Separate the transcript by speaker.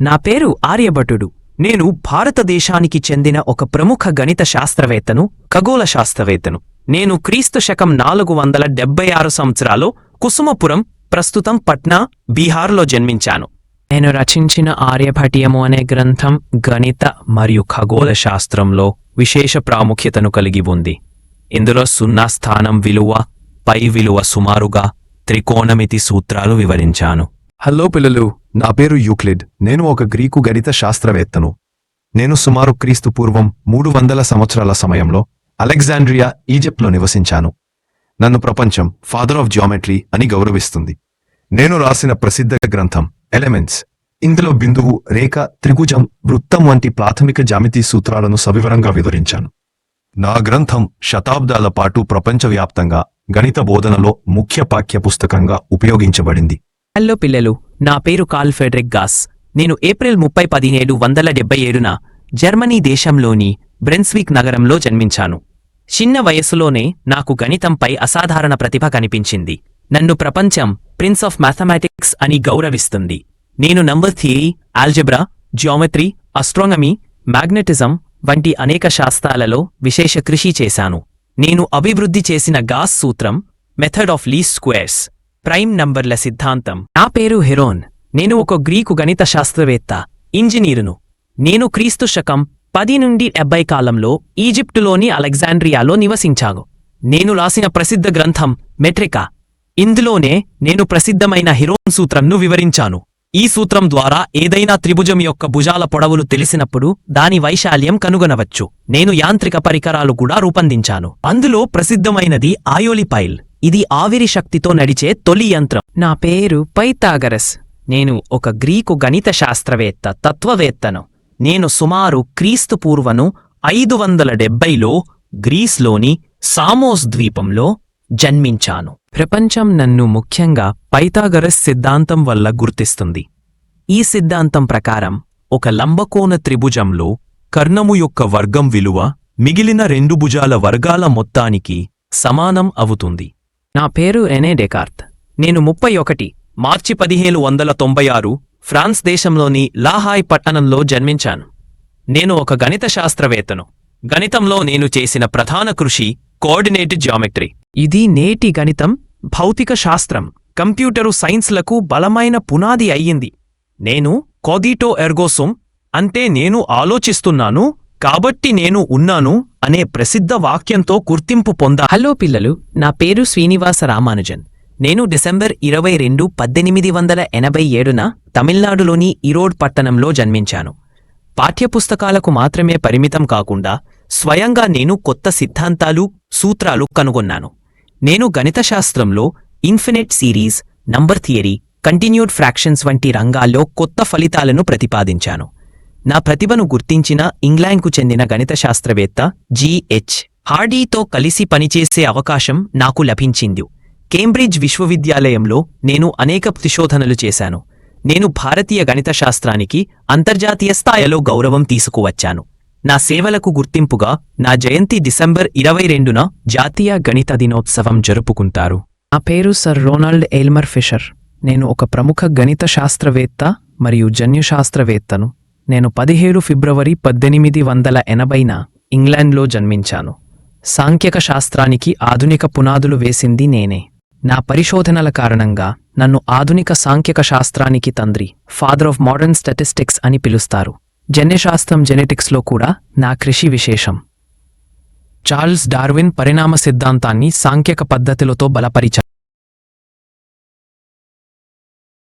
Speaker 1: నా పేరు ఆర్యభటుడు. నేను భారతదేశానికి చెందిన ఒక ప్రముఖ గణిత శాస్త్రవేత్తను ఖగోళ శాస్త్రవేత్తను నేను క్రీస్తు శకం నాలుగు వందల డెబ్బై ఆరు సంవత్సరాలు కుసుమపురం ప్రస్తుతం పట్నా బీహార్లో జన్మించాను. నేను రచించిన ఆర్యభటీయము అనే గ్రంథం గణిత మరియు ఖగోళ శాస్త్రంలో విశేష ప్రాముఖ్యతను కలిగి ఉంది. ఇందులో సున్నా స్థానం విలువ పై విలువ సుమారుగా త్రికోణమితి సూత్రాలు వివరించాను.
Speaker 2: హలో పిల్లలు నా పేరు యూక్లిడ్. నేను ఒక గ్రీకు గణిత శాస్త్రవేత్తను. నేను సుమారు క్రీస్తు పూర్వం మూడు వందల సంవత్సరాల సమయంలో అలెగ్జాండ్రియా ఈజిప్ట్లో నివసించాను. నన్ను ప్రపంచం ఫాదర్ ఆఫ్ జియోమెట్రీ అని గౌరవిస్తుంది. నేను రాసిన ప్రసిద్ధ గ్రంథం ఎలిమెంట్స్. ఇందులో బిందువు రేఖ త్రిభుజం వృత్తం వంటి ప్రాథమిక జామితీ సూత్రాలను సవివరంగా వివరించాను. నా గ్రంథం శతాబ్దాల పాటు ప్రపంచవ్యాప్తంగా గణిత బోధనలో ముఖ్య పాఠ్య పుస్తకంగా ఉపయోగించబడింది.
Speaker 1: హలో పిల్లలు నా పేరు కార్ల్ ఫెడ్రిక్ గాస్. నేను ఏప్రిల్ ముప్పై పదిహేడు వందల డెబ్బై ఏడున జర్మనీ దేశంలోని బ్రెన్స్విక్ నగరంలో జన్మించాను. చిన్న వయసులోనే నాకు గణితంపై అసాధారణ ప్రతిభ కనిపించింది. నన్ను ప్రపంచం ప్రిన్స్ ఆఫ్ మ్యాథమెటిక్స్ అని గౌరవిస్తుంది. నేను number theory algebra geometry astronomy magnetism వంటి అనేక శాస్త్రాలలో విశేష కృషి చేశాను. నేను అభివృద్ధి చేసిన గాస్ సూత్రం method of least squares. Prime నంబర్ల సిద్ధాంతం. నా పేరు హెరోన్. నేను ఒక గ్రీకు గణిత శాస్త్రవేత్త ఇంజనీరును. నేను క్రీస్తు శకం పది నుండి డెబ్బై కాలంలో ఈజిప్టులోని అలెగ్జాండ్రియాలో నివసించాను. నేను రాసిన ప్రసిద్ధ గ్రంథం మెట్రికా. ఇందులోనే నేను ప్రసిద్ధమైన హిరోన్ సూత్రంను వివరించాను. ఈ సూత్రం ద్వారా ఏదైనా త్రిభుజం యొక్క భుజాల పొడవులు తెలిసినప్పుడు దాని వైశాల్యం కనుగొనవచ్చు. నేను యాంత్రిక పరికరాలు కూడా రూపొందించాను. అందులో ప్రసిద్ధమైనది ఆయోలిపైల్. ఇది ఆవిరి శక్తితో నడిచే తొలి యంత్రం. నా పేరు పైతాగరస్. నేను ఒక గ్రీకు గణిత శాస్త్రవేత్త తత్వవేత్తను. నేను సుమారు క్రీస్తు పూర్వను ఐదు వందల డెబ్బైలో గ్రీస్లోని సామోస్ ద్వీపంలో జన్మించాను. ప్రపంచం నన్ను ముఖ్యంగా పైథాగరస్ సిద్ధాంతం వల్ల గుర్తిస్తుంది. ఈ సిద్ధాంతం ప్రకారం ఒక లంబకోణ త్రిభుజంలో కర్ణము యొక్క వర్గం విలువ మిగిలిన రెండు భుజాల వర్గాల మొత్తానికి సమానం అవుతుంది. నా పేరు ఎనే డెకార్త్. నేను ముప్పై ఒకటి మార్చి పదిహేను వందల తొంభై ఆరు ఫ్రాన్స్ దేశంలోని లాహాయ్ పట్టణంలో జన్మించాను. నేను ఒక గణిత శాస్త్రవేత్తను గణితంలో నేను చేసిన ప్రధాన కృషి కోఆర్డినేటెడ్ జామెట్రీ ఇది నేటి గణితం భౌతిక శాస్త్రం కంప్యూటరు సైన్స్లకు బలమైన పునాది అయ్యింది. నేను కోదిటో ఎర్గోసుమ్ అంటే నేను ఆలోచిస్తున్నాను కాబట్టి నేను ఉన్నాను అనే ప్రసిద్ధ వాక్యంతో గుర్తింపు పొందా హలో పిల్లలు నా పేరు శ్రీనివాస రామానుజన్. నేను డిసెంబర్ ఇరవై రెండు పద్దెనిమిది వందల ఎనభై ఏడున తమిళనాడులోని ఈరోడ్ పట్టణంలో జన్మించాను. పాఠ్యపుస్తకాలకు మాత్రమే పరిమితం కాకుండా స్వయంగా నేను కొత్త సిద్ధాంతాలు సూత్రాలు కనుగొన్నాను. నేను గణితశాస్త్రంలో infinite series number theory continued fractions వంటి రంగాల్లో కొత్త ఫలితాలను ప్రతిపాదించాను. నా ప్రతిభను గుర్తించిన ఇంగ్లాండ్కు చెందిన గణిత శాస్త్రవేత్త జిహెచ్ హార్డీతో కలిసి పనిచేసే అవకాశం నాకు లభించింది. కేంబ్రిడ్జ్ విశ్వవిద్యాలయంలో నేను అనేక పరిశోధనలు చేశాను. నేను భారతీయ గణిత శాస్త్రానికి అంతర్జాతీయ స్థాయిలో గౌరవం తీసుకువచ్చాను. నా సేవలకు గుర్తింపుగా నా జయంతి డిసెంబర్ ఇరవై రెండున జాతీయ గణిత దినోత్సవం జరుపుకుంటారు. నా పేరు సర్ రోనాల్డ్ ఎల్మర్ ఫిషర్. నేను ఒక ప్రముఖ గణిత శాస్త్రవేత్త మరియు జన్యుశాస్త్రవేత్తను. నేను పదిహేడు ఫిబ్రవరి పద్దెనిమిది వందల ఎనభైన ఇంగ్లాండ్లో జన్మించాను. సాంఖ్యక శాస్త్రానికి ఆధునిక పునాదులు వేసింది నేనే. నా పరిశోధనల కారణంగా నన్ను ఆధునిక సాంఖ్యక శాస్త్రానికి తండ్రి ఫాదర్ ఆఫ్ మోడర్న్ స్టాటిస్టిక్స్ అని పిలుస్తారు. జన్యశాస్త్రం జెనెటిక్స్లో కూడా నా కృషి విశేషం. చార్ల్స్ డార్విన్ పరిణామ సిద్ధాంతాన్ని సాంఖ్యక పద్ధతులతో బలపరిచారు